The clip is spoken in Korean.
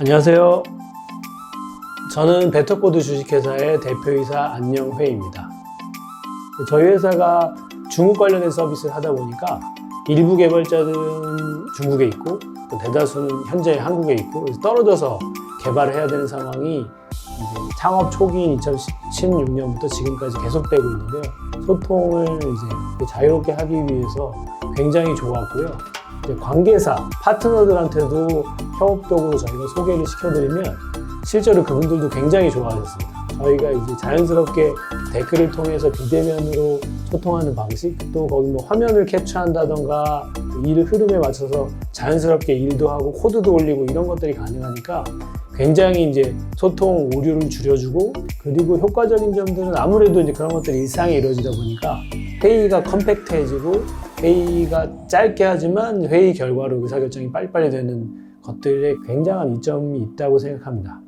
안녕하세요. 저는 베터코드 주식회사의 대표이사 안영회입니다. 저희 회사가 중국 관련된 서비스를 하다 보니까 일부 개발자들은 중국에 있고 또 대다수는 현재 한국에 있고 떨어져서 개발을 해야 되는 상황이 창업 초기인 2016년부터 지금까지 계속되고 있는데요. 소통을 이제 자유롭게 하기 위해서 굉장히 좋았고요. 관계사, 파트너들한테도 협업적으로 저희가 소개를 시켜드리면 실제로 그분들도 굉장히 좋아하셨습니다. 저희가 이제 자연스럽게 댓글을 통해서 비대면으로 소통하는 방식, 또 거기 뭐 화면을 캡처한다던가 일 흐름에 맞춰서 자연스럽게 일도 하고 코드도 올리고 이런 것들이 가능하니까 굉장히 이제 소통 오류를 줄여주고 그리고 효과적인 점들은 아무래도 이제 그런 것들이 일상에 이루어지다 보니까 회의가 컴팩트해지고 회의가 짧게 하지만 회의 결과로 의사결정이 빨리빨리 되는 것들에 굉장한 이점이 있다고 생각합니다.